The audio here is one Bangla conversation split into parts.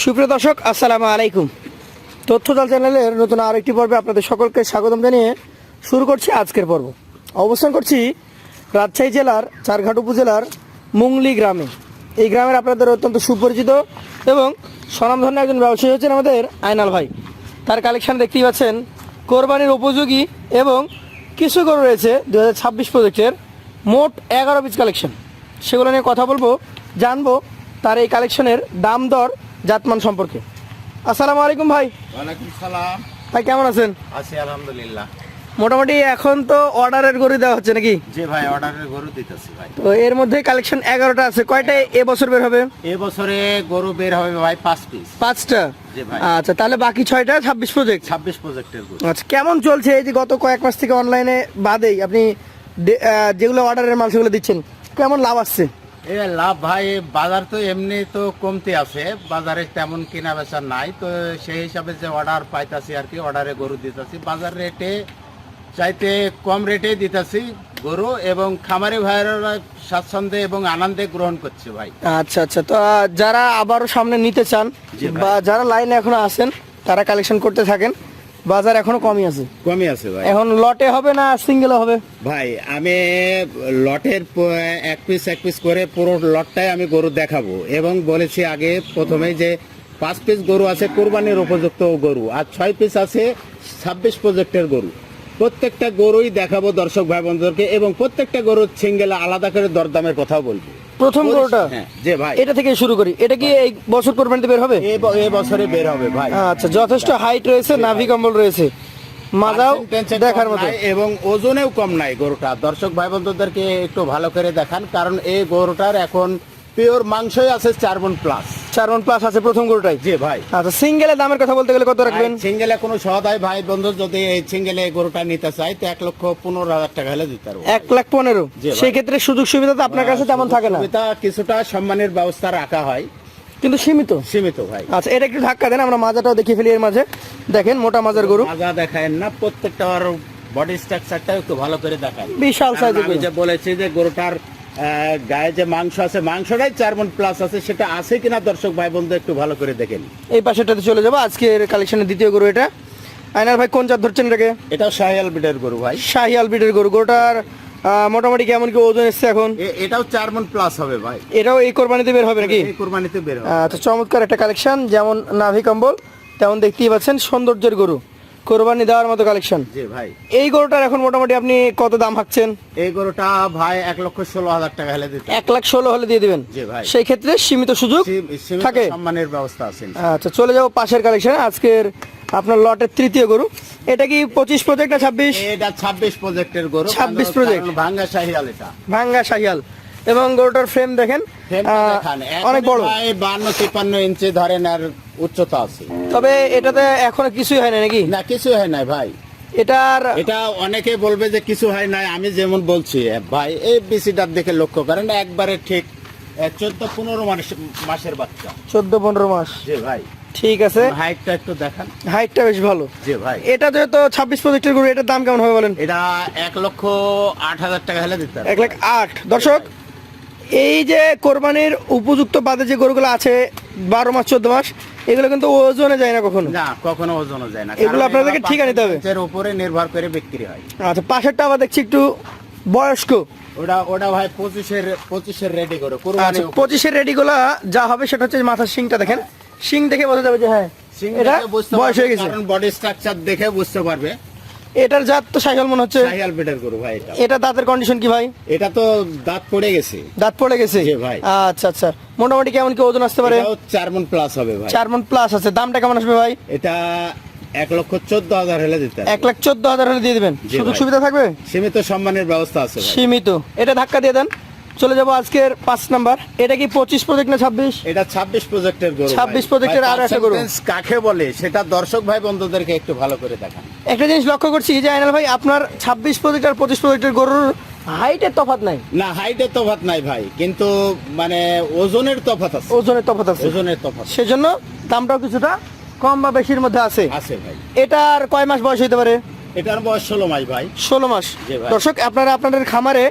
সুপ্রিয় দর্শক, আসসালামু আলাইকুম। তথ্যদল চ্যানেলের নতুন আরেকটি পর্বে আপনাদের সকলকে স্বাগতম জানিয়ে শুরু করছি আজকের পর্ব। অবস্থান করছি রাজশাহী জেলার চারঘাট উপজেলার মুংলি গ্রামে। এই গ্রামের আপনাদের অত্যন্ত সুপরিচিত এবং স্বনামধন্য একজন ব্যবসায়ী হচ্ছেন আমাদের আয়নাল ভাই। তার কালেকশান দেখতেই পাচ্ছেন, কোরবানির উপযোগী এবং কিছু করে রয়েছে দু হাজার ছাব্বিশ প্রজেক্টের মোট এগারো পিস কালেকশন। সেগুলো নিয়ে কথা বলব, জানব তার এই কালেকশনের দাম দর জাতমান সম্পর্কে। আসসালামু আলাইকুম ভাই। ওয়ালাইকুম সালাম। ভাই কেমন আছেন? আছি আলহামদুলিল্লাহ। মোটামুটি এখন তো অর্ডারের গরু দেওয়া হচ্ছে নাকি? যে ভাই অর্ডারের গরু দিতেছি ভাই। তো এর মধ্যে কালেকশন এগারোটা আছে। কয়টা এবছর বের হবে? এবছরে গরু বের হবে ভাই পাঁচ পিস। পাঁচটা? জি ভাই। আচ্ছা তাহলে বাকি ছয়টা ছাব্বিশ প্রজেক্ট ছাব্বিশ প্রজেক্টের গরু। আচ্ছা কেমন চলছে এই যে গত কয়েক মাস থেকে অনলাইনে বাদেই আপনি যেগুলো অর্ডারের মাল সেগুলো দিচ্ছেন কেমন লাভ আসছে? এ লাভ ভাই বাজার তো এমনি তো কমতে আছে বাজারে তেমন কেনা বেচা নাই তো সেই হিসাবে যে অর্ডার পাইতাছি আর কি অর্ডারে গরু দিতেছি। বাজার রেটে চাইতে কম রেটে দিতেছি গরু এবং খামারি ভাইয়েরা স্বাচ্ছন্দ্যে এবং আনন্দে গ্রহণ করছে ভাই। আচ্ছা আচ্ছা। তো যারা আবারও সামনে নিতে চান বা যারা লাইনে এখনও আছেন তারা কালেকশন করতে থাকেন। বাজার এখনও কমই আছে। কমই আছে ভাই। এখন লটে হবে না সিঙ্গেল হবে? ভাই আমি লটের এক পিস এক পিস করে পুরো লটটাই আমি গরু দেখাবো। এবং বলেছি আগে প্রথমে যে পাঁচ পিস গরু আছে কোরবানির উপযুক্ত গরু। আর ছয় পিস আছে ছাব্বিশ প্রজেক্টের গরু। প্রত্যেকটা গরুই দেখাবো দর্শক ভাই বন্ধুদেরকে এবং প্রত্যেকটা গরুর সিঙ্গেল আলাদা করে দরদামের কথাও বলব। প্রথম গরুটা? হ্যাঁ যে ভাই। এটা থেকে শুরু করি। এটা কি এই বছর কোরবানিতে বের হবে? এই বছরে বের হবে ভাই। আচ্ছা যথেষ্ট হাইট রয়েছে নাভি কম্বল রয়েছে। মাজাও দেখার মতো। এবং ওজনেও কম নাই গরুটা। দর্শক ভাই বন্ধুদেরকে একটু ভালো করে দেখান কারণ এই গরুটার এখন পিওর মাংসই আছে চার মন প্লাস চার মন প্লাস আছে প্রথম গরুটাই? জি ভাই। আচ্ছা সিঙ্গেলের দামের কথা বলতে গেলে কত রাখবেন? সিঙ্গেলে কোনো সহায় ভাই বন্ধু যদি এই সিঙ্গেলে গরুটা নিতে চাই তো এক লক্ষ পনেরো হাজার টাকা হলে দিতে পারব। এক লাখ পনেরো? সেই ক্ষেত্রে সুযোগ সুবিধা তো আপনার কাছে তেমন থাকে না। সুবিধা কিছুটা সম্মানের ব্যবস্থা রাখা হয়। কিন্তু সীমিত? সীমিত ভাই। আচ্ছা এটা একটু ধাক্কা দেন আমরা মাজাটাও দেখে ফেলি এর মাঝে। দেখেন মোটা মাজার গরু। মাজা দেখায় না প্রত্যেকটা বডি স্ট্রাকচারটা একটু ভালো করে দেখায় বিশাল সাইজের আমি যে বলেছি যে গরুটার গায়ে যে মাংস আছে মাংসটাই চার মন প্লাস আছে সেটা আছে কিনা দর্শক ভাই বন্ধু একটু ভালো করে দেখেন। এই পাশেটাতে চলে যাব আজকের কালেকশনের দ্বিতীয় গরু এটা। আয়নার ভাই কোন জাত ধরছেন এটাকে? এটাও শাহিয়াল বিডের গরু ভাই। শাহি আলবিটের গরু গরুটার মোটামুটি কেমন কি ওজন এসছে এখন? এটাও চার মন প্লাস হবে ভাই। এটাও এই কোরবানিতে বের হবে নাকি? এই কোরবানিতে বের হবে। আচ্ছা চমৎকার একটা কালেকশন যেমন নাভি কম্বল তেমন দেখতেই পাচ্ছেন সৌন্দর্যের গরু। কোরবানি দেওয়ার মতো কালেকশন জি ভাই। এই গরুটার এখন মোটামুটি আপনি কত দাম হাঁকছেন? এই গরুটা ভাই এক লক্ষ ষোলো হাজার টাকা হলে দিতে এক লাখ ষোলো হলে দিয়ে দিবেন? জি ভাই। সেই ক্ষেত্রে সীমিত সুযোগ থাকে? সম্মানের ব্যবস্থা আছে আচ্ছা চলে যাব পাশের কালেকশন আজকের আপনার লটের তৃতীয় গরু। এটা কি পঁচিশ প্রজেক্ট না ছাব্বিশ? এটা ছাব্বিশ প্রজেক্টের গরু। ছাব্বিশ প্রজেক্ট ভাঙ্গা শাহিয়াল এটা। ভাঙ্গা শাহিয়াল। এবং গরুটার ফ্রেম দেখেন অনেক বড়। বান্ন তিপ্পান্ন ইঞ্চি ধরেন আর উচ্চতা আছে। তবে এটাতে এখনও কিছুই হয় না নাকি? না কিছুই হয় নাই ভাই। এটার এটা অনেকে বলবে যে কিছু হয় নাই আমি যেমন বলছি ভাই এই বিসিটার দেখে লক্ষ্য করেন একবারে ঠিক চোদ্দ পনেরো মাস- মাসের বাচ্চা। চোদ্দ পনেরো মাস। জি ভাই। ঠিক আছে। হাইটটা একটু দেখান। হাইটটা বেশ ভালো। জি ভাই। এটা যেহেতু ছাব্বিশ প্রজেক্টের গরু এটার দাম কেমন হবে বলেন? এটা এক লক্ষ আট হাজার টাকা হলে দিতে এক লাখ আট। দর্শক এই যে কোরবানির উপযুক্ত বাদে যে গরুগুলো আছে বারো মাস চোদ্দ মাস এগুলো কিন্তু ওজনে যায় না কখনো? না কখনো ওজনও যায় না। এগুলো আপনাদেরকে ঠিকা নিতে হবে। পার্সেন্টেজের উপরে নির্ভর করে বিক্রি হয়। আচ্ছা পাশেরটা আবার দেখছি একটু বয়স্ক। ওটা ওটা ভাই পঁচিশের পঁচিশের রেডি করে আচ্ছা কোরবানি পঁচিশের রেডিগুলো যা হবে সেটা হচ্ছে মাথার শিংটা দেখেন। শিং দেখে বোঝা যাবে যে হ্যাঁ এটা বয়স হয়ে গেছে। কারণ বডি স্ট্রাকচার দেখে বুঝতে পারবে। এটার জাত তো সাইকেল মনে হচ্ছে। সাইকেল পেটার গরু ভাই এটা। এটা দাঁতের কন্ডিশন কি ভাই? এটা তো দাঁত পড়ে গেছে। দাঁত পড়ে গেছে? জি ভাই। আচ্ছা আচ্ছা। মোটামুটি কেমন কি ওজন আসতে পারে? এটাও চার মন প্লাস হবে ভাই। চার মন প্লাস আছে। দামটা কেমন আসবে ভাই? এটা এক লক্ষ চোদ্দ হাজার হলে দিতে। এক লাখ চোদ্দ হাজার হলে দিয়ে দিবেন। সুযোগ সুবিধা থাকবে? সীমিত সম্মানের ব্যবস্থা আছে ভাই। সীমিত। এটা ধাক্কা দিয়ে দেন। চলে যাব আজকের পাঁচ নাম্বার। এটা কি পঁচিশ প্রজেক্ট না ছাব্বিশ? এটা ছাব্বিশ প্রজেক্টের গরু 26 প্রজেক্টের আরও একটা গরু। কাকে বলে? সেটা দর্শক ভাই বন্ধুদেরকে একটু ভালো করে দেখান। একটা জিনিস লক্ষ্য করছি যে আইনাল ভাই আপনার ছাব্বিশ প্রজেক্ট আর পঁচিশ প্রজেক্টের গরুর হাইটের তফাৎ নাই। না হাইটের তফাত নাই ভাই কিন্তু মানে ওজনের তফাত আছে। ওজনের তফাৎ আছে। ওজনের তফাত সেজন্য দামটাও কিছুটা কম বা বেশির মধ্যে আছে। আছে ভাই। এটার কয় মাস বয়স হতে পারে? এটার বয়স ষোলো মাস ভাই। ষোলো মাস। দর্শক আপনারা আপনাদের খামারে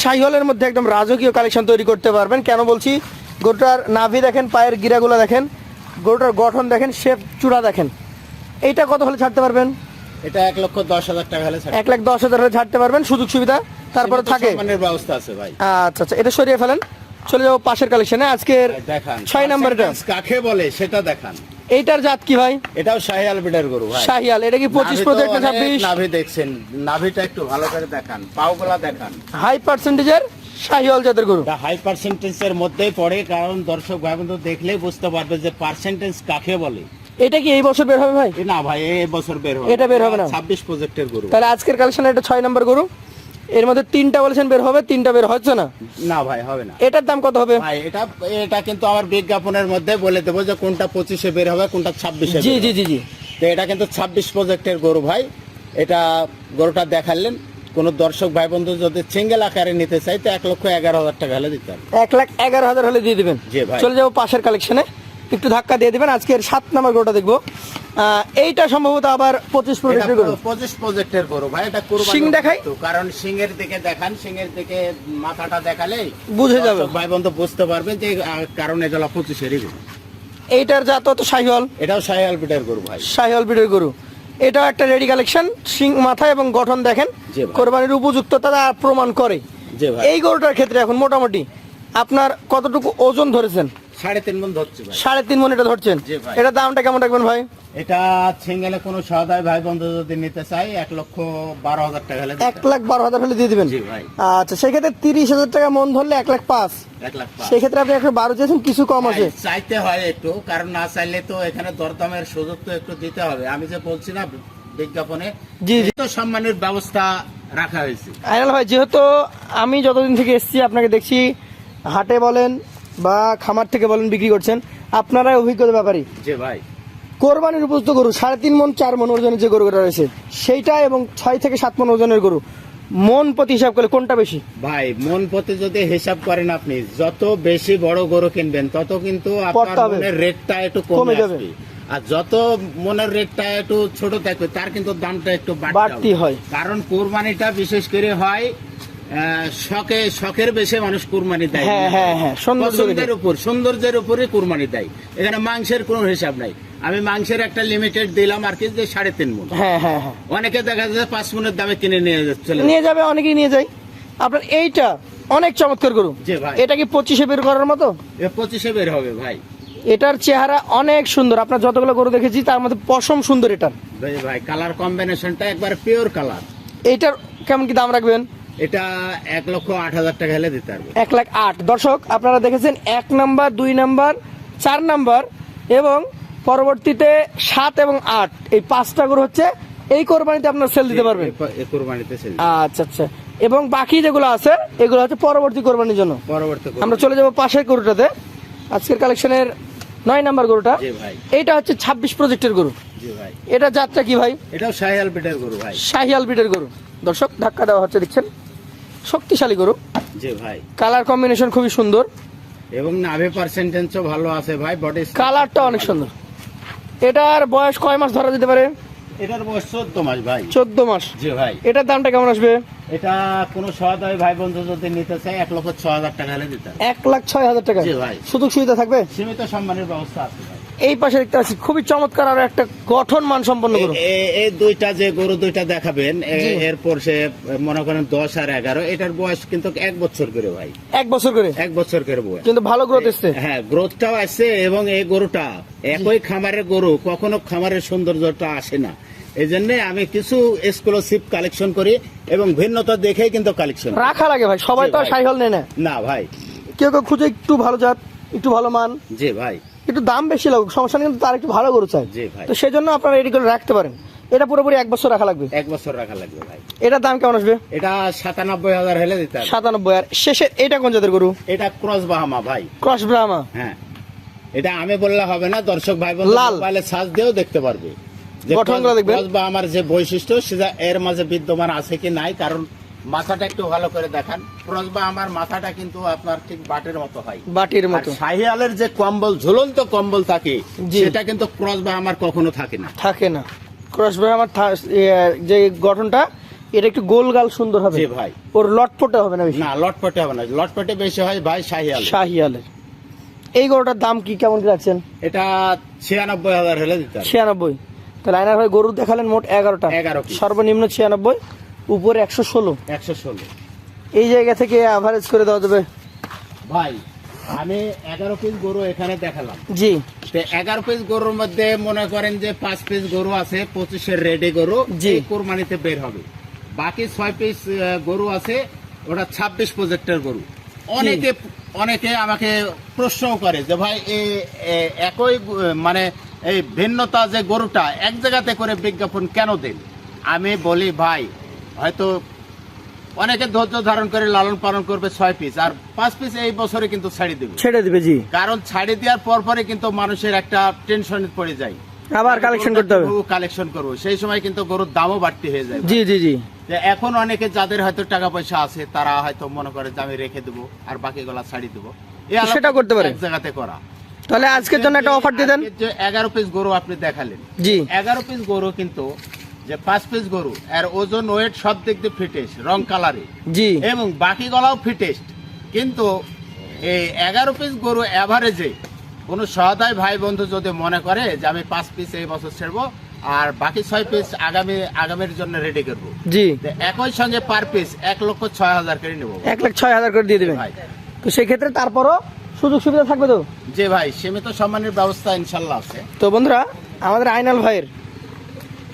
সাইহলের মধ্যে একদম রাজকীয় কালেকশন তৈরি করতে পারবেন। কেন বলছি? গরুটার নাভি দেখেন পায়ের গিরাগুলো দেখেন গরুটার গঠন দেখেন শেপ চূড়া দেখেন। এইটা কত হলে ছাড়তে পারবেন? এটা এক লক্ষ দশ হাজার টাকা হলে এক লাখ দশ হাজার হলে ছাড়তে পারবেন সুযোগ সুবিধা। তারপরে থাকে। ব্যবস্থা আছে ভাই। আচ্ছা আচ্ছা এটা সরিয়ে ফেলেন। চলে যাব পাশের কালেকশনে আজকের দেখান। ছয় নাম্বারটা। কাকে বলে সেটা দেখান। এইটার জাত কি ভাই? এটাও শাহিয়াল বিডার গরু ভাই। শাহিয়াল এটা কি পঁচিশ নাভি তো প্রজেক্ট না অনেক ছাব্বিশ? নাভি দেখছেন। নাভিটা একটু ভালো করে দেখান পাওগুলা দেখান। হাই পার্সেন্টেজের শাহিয়াল জাতের গরু। এটা হাই পার্সেন্টেজের মধ্যেই পড়ে কারণ দর্শক ভাই বন্ধু দেখলেই বুঝতে পারবে যে পার্সেন্টেজ কাকে বলে। এটা কি এই বছর বের হবে ভাই? না ভাই এই বছর বের হবে। এটা বের হবে না? ছাব্বিশ প্রজেক্টের গরু। তাহলে আজকের কালেকশনে এটা ছয় নম্বর গরু। এর মধ্যে তিনটা বলেছেন বের হবে তিনটা বের হচ্ছে না? না ভাই হবে না। এটার দাম কত হবে? ভাই এটা এটা কিন্তু আমার বিজ্ঞাপনের মধ্যে বলে দেবো যে কোনটা পঁচিশে বের হবে কোনটা ছাব্বিশে জি জি জি জি। তো এটা কিন্তু ছাব্বিশ প্রজেক্টের গরু ভাই। এটা গরুটা দেখালেন। কোন দর্শক ভাই বন্ধু যদি সিঙ্গেল আকারে নিতে চাই তো এক লক্ষ এগারো হাজার টাকা হলে দিতে হবে। এক লাখ এগারো হাজার হলে দিয়ে দিবেন। জি ভাই। চলে যাব পাশের কালেকশনে একটু ধাক্কা দিয়ে দিবেন। আজকের সাত নম্বর গরুটা দেখব। এইটা সম্ভবত আবার পঁচিশ প্রজেক্টের গরু। পঁচিশ প্রজেক্টের গরু ভাই এটা কুরবানি সিং দেখাই? কারণ সিংহের দিকে দেখান সিংহের দিকে মাথাটা দেখালে বুঝে যাবে। ভাই বন্ধু বুঝতে পারবে যে কারণ এটা হলো পঁচিশেরই গরু। এইটার জাত তো শাহিওয়াল। এটাও শাহিয়াল পিটের গরু ভাই। শাহিওয়াল বিটের গরু। এটাও একটা রেডি কালেকশন সিং মাথা এবং গঠন দেখেন। কোরবানির উপযুক্ততা প্রমাণ করে। এই গরুটার ক্ষেত্রে এখন মোটামুটি আপনার কতটুকু ওজন ধরেছেন? সাড়ে তিন মন ধরছে ভাই। সাড়ে তিন মন এটা ধরছেন? এটা দামটা কেমন রাখবেন ভাই? এটা সিঙ্গেলে কোনো ভাই বন্ধু যদি নিতে চাই এক লক্ষ বারো হাজার টাকা হলে এক লাখ বারো হাজার দিয়ে দিবেন? জি ভাই। আচ্ছা সেক্ষেত্রে তিরিশ হাজার টাকা মন ধরলে এক লাখ পাঁচ। সেক্ষেত্রে আপনি একশো বারো চেয়েছেন কিছু কম আছে। চাইতে হয় একটু কারণ না চাইলে তো এখানে দরদামের সুযোগ তো একটু দিতে হবে। আমি যে বলছি না বিজ্ঞাপনে জি, জি। তো সম্মানের ব্যবস্থা রাখা হয়েছে। আইনাল ভাই যেহেতু আমি যতদিন থেকে এসেছি আপনাকে দেখছি হাটে বলেন বা খামার থেকে বলেন বিক্রি করছেন আপনারাই অভিজ্ঞতা ব্যাপারী। যে ভাই। কোরবানির উপযুক্ত গরু সাড়ে তিন মন চার মন ওজনের যে গরুটা রয়েছে সেইটা এবং ছয় থেকে সাত মন ওজনের গরু মন প্রতি হিসাব করলে কোনটা বেশি? ভাই মন পথে যদি হিসাব করেন আপনি যত বেশি বড় গরু কিনবেন তত কিন্তু আপনার মনের রেটটা একটু কমে যাবে। আর যত মনের রেটটা একটু ছোট থাকবে তার কিন্তু দামটা একটু বাড়তে হয়। কারণ কোরবানিটা বিশেষ করে হয় শখে শখের বেশি মানুষ কুরবানি দেয়। হ্যাঁ, হ্যাঁ, হ্যাঁ, পছন্দের উপর সৌন্দর্যের উপরে কুরবানি দেয়। এখানে মাংসের কোনো হিসাব নাই। আমি মাংসের একটা লিমিটেড দিলাম আর কি যে সাড়ে তিন মন হ্যাঁ হ্যাঁ হ্যাঁ। অনেকে দেখা যাচ্ছে পাঁচ মনের দামে কিনে নিয়ে চলে নিয়ে যাবে অনেকেই নিয়ে যায়। আপনার এইটা অনেক চমৎকার গরু। এটা কি পঁচিশে বের করার মতো? পঁচিশে বের হবে ভাই। এটার চেহারা অনেক সুন্দর। আপনার যতগুলো গরু দেখেছি তার মধ্যে পশম সুন্দর এটার। ভাই ভাই কালার কম্বিনেশনটা একবার পিওর কালার এইটার কেমন কি দাম রাখবেন? এটা এক লক্ষ আট হাজার টাকা হলে দিতে পারবে। এক লাখ আট। দর্শক আপনারা দেখেছেন এক নাম্বার দুই নাম্বার চার নাম্বার এবং পরবর্তীতে সাত এবং আট। এই পাঁচটা গরু হচ্ছে এই কোরবানিতে আপনার সেল দিতে পারবেন। কোরবানিতে আচ্ছা আচ্ছা। এবং বাকি যেগুলো আছে এগুলো হচ্ছে পরবর্তী কোরবানির জন্য। পরবর্তী আমরা চলে যাব পাশের গরুটাতে। আজকের কালেকশনের নয় নাম্বার গরুটা। এইটা হচ্ছে ছাব্বিশ প্রজেক্টের গরু। এটা যাত্রা কি ভাই? এটাও শাহিয়াল গরু ভাই। শাহিয়াল বিটের গরু। দর্শক ধাক্কা দেওয়া হচ্ছে দেখছেন? শক্তিশালী গরু। জি ভাই। কালার কম্বিনেশন খুবই সুন্দর। এবং নাভে পার্সেন্টেজও ভালো আছে ভাই বডি কালারটা অনেক সুন্দর। এটার বয়স কয় মাস ধরা যেতে পারে? এটার বয়স চোদ্দ মাস ভাই। চোদ্দ মাস। জি ভাই। এটার দামটা কেমন আসবে? এটা কোনো সহায় ভাই বন্ধু যদি নিতে চায় এক লক্ষ ছ হাজার টাকা হলে দিতে হবে। এক লাখ ছয় হাজার টাকা। জি ভাই। সুযোগ সুবিধা থাকবে? সীমিত সম্মানের ব্যবস্থা আছে এই পাশে দেখতে পাচ্ছি খুবই চমৎকার আর একটা গঠন মান সম্পন্ন গরু এই দুইটা যে গরু দুইটা দেখাবেন এরপর সে মনে করেন দশ আর এগারো এটার বয়স কিন্তু এক বছর করে ভাই। এক বছর করে? এক বছর করে বয়স। কিন্তু ভালো গ্রোথ এসছে। হ্যাঁ গ্রোথটাও আসছে এবং এই গরুটা একই খামারের গরু কখনো খামারের সৌন্দর্যটা আসে না। এই জন্য আমি কিছু এক্সক্লুসিভ কালেকশন করি এবং ভিন্নতা দেখেই কিন্তু কালেকশন রাখা লাগে ভাই সবাই তো সাইহল নেয় না। না ভাই। কেউ কেউ খুঁজে একটু ভালো জাত একটু ভালো মান। জি ভাই। একটু দাম বেশি লাগুক সমস্যা নেই কিন্তু তার একটু ভালো গরু চাই। তো সেই জন্য আপনারা রেডি করে রাখতে পারেন। এটা পুরোপুরি এক বছর রাখা লাগবে। এক বছর রাখা লাগবে ভাই। এটার দাম কেমন আসবে? এটা সাতানব্বই হাজার হলে দিতে সাতানব্বই আর শেষে এটা কোন জাতের গরু? এটা ক্রস বাহামা ভাই। Cross Bahama. হ্যাঁ। এটা আমি বললে হবে না দর্শক ভাই বন্ধু লাল। মোবাইলে সার্চ দিয়েও দেখতে পারবে। গঠনগুলো দেখবেন। ক্রস বা আমার যে বৈশিষ্ট্য সেটা এর মাঝে বিদ্যমান আছে কি নাই কারণ মাথাটা একটু ভালো করে দেখান। ক্রস বা আমার মাথাটা কিন্তু আপনার ঠিক বাটের মতো হয়। বাটির মতো। শাহিয়ালের যে কম্বল ঝুলন্ত কম্বল থাকে। সেটা কিন্তু ক্রস বা আমার কখনো থাকে না। থাকে না। ক্রস ব্রাহ্মার থা- যে গঠনটা এটা একটু গোল গাল সুন্দর হবে। ভাই। ওর লটপটে হবে না বেশি? না লটপটে হবে না। লটপটে বেশি হয় ভাই শাহিয়াল শাহিয়ালের। এই গরুটার দাম কি কেমন রাখছেন? এটা ছিয়ানব্বই হাজার হলে দিতে ছিয়ানব্বই। তাহলে আয়নার ভাই গরু দেখালেন মোট এগারোটা। 11 piece। সর্বনিম্ন ছিয়ানব্বই। উপরে একশো ষোলো। একশো ষোলো। এই জায়গা থেকে অ্যাভারেজ করে দেওয়া যাবে। ভাই আমি এগারো পিস গরু এখানে দেখালাম। জি। এগারো পিস গরুর মধ্যে মনে করেন যে পাঁচ পিস গরু আছে পঁচিশের রেডি গরু জি। কোরবানিতে বের হবে। বাকি ছয় পিস গরু আছে ওটা ছাব্বিশ প্রজেক্টের গরু। অনেকে অনেকে আমাকে প্রশ্ন করে যে ভাই এই একই মানে এই ভিন্নতা যে গরুটা এক জায়গাতে করে বিজ্ঞাপন কেন দেন? আমি বলি ভাই হয়তো অনেকে ধৈর্য ধারণ করে লালন পালন করবে ছয় পিস আর পাঁচ পিস এই বছরে কিন্তু ছাড়ি দেবে। ছেড়ে দিবে জি। কারণ ছাড়ি দেওয়ার পর পরে কিন্তু মানুষের একটা টেনশন পড়ে যায়। আবার কালেকশন করতে হবে। কালেকশন করব। সেই সময় কিন্তু গরুর দামও বাড়তি হয়ে যায়। জি জি জি। এখন অনেকে যাদের হয়তো টাকা পয়সা আছে তারা হয়তো মনে করে যে আমি রেখে দেবো আর বাকি গলা ছাড়ি দেবো সেটা করতে পারে। এক জায়গাতে করা। তাহলে আজকের জন্য একটা অফার দিয়ে দেন। যে এগারো পিস গরু আপনি দেখালেন। জি। এগারো পিস গরু কিন্তু যে পাঁচ পিস গরু এর ওজন ওয়েট সব দিক দিয়ে ফিটেস্ট রং কালারে জি। এবং বাকি গলাও ফিটেস্ট কিন্তু এই এগারো পিস গরু অ্যাভারেজে কোনো সহায় ভাই বন্ধু যদি মনে করে যে আমি পাঁচ পিস এই বছর ছেড়বো আর বাকি ছয় পিস আগামী আগামীর জন্য রেডি করব জি। একই সঙ্গে পার পিস এক লক্ষ ছয় হাজার করে নেব। এক লাখ ছয় হাজার করে দিয়ে দেবেন। ভাই। তো সেই ক্ষেত্রে তারপরও সুযোগ সুবিধা থাকবে তো? যে ভাই সীমিত সম্মানের ব্যবস্থা ইনশাল্লাহ আছে। তো বন্ধুরা আমাদের আইনাল ভাইয়ের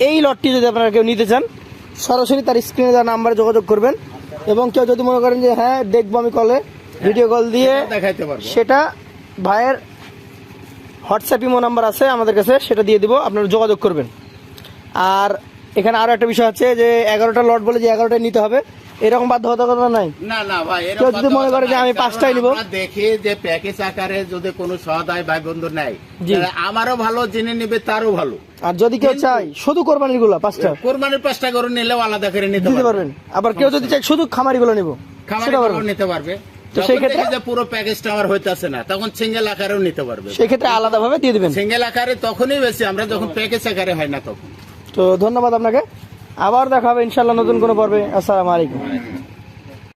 এই লটটি যদি আপনারা কেউ নিতে চান সরাসরি তার স্ক্রিনে দেওয়া নাম্বারে যোগাযোগ করবেন এবং কেউ যদি মনে করেন যে হ্যাঁ দেখব আমি কলে ভিডিও কল দিয়ে দেখাইতে পারব। সেটা ভাইয়ের হোয়াটসঅ্যাপ ইমো নাম্বার আছে আমাদের কাছে সেটা দিয়ে দিব আপনারা যোগাযোগ করবেন। আর এখানে আরও একটা বিষয় আছে যে এগারোটা লট বলে যে এগারোটায় নিতে হবে। এরকম বাধ্যবাধকতা নাই। না না ভাই এরকম কেউ যদি মনে করে যে আমি পাঁচটাই নিবো? দেখি যে প্যাকেজ আকারে যদি কোনো সহায় ভাই বন্ধু নেয় তাহলে আমারও ভালো যিনি নিবে তারও ভালো। আর যদি কেউ চাই শুধু কোরবানিরগুলো পাঁচটা। কোরবানির পাঁচটা গরু নিলেও আলাদা করে নিতে পারবেন। আবার কেউ যদি চাই শুধু খামারি গুলো নিবো খামারে নিতে পারবে। তো সেই ক্ষেত্রে- যে পুরো প্যাকেজটা আমার হইতাছে না তখন সিঙ্গেল আকারেও নিতে পারবে। সেই ক্ষেত্রে আলাদা ভাবে দিয়ে দিবেন। সিঙ্গেল আকারে তখনই বেশি আমরা যখন প্যাকেজ আকারে হয় না তখন। তো ধন্যবাদ আপনাকে। আবার দেখা হবে ইনশাল্লাহ নতুন কোনো পর্বে। আসসালামু আলাইকুম।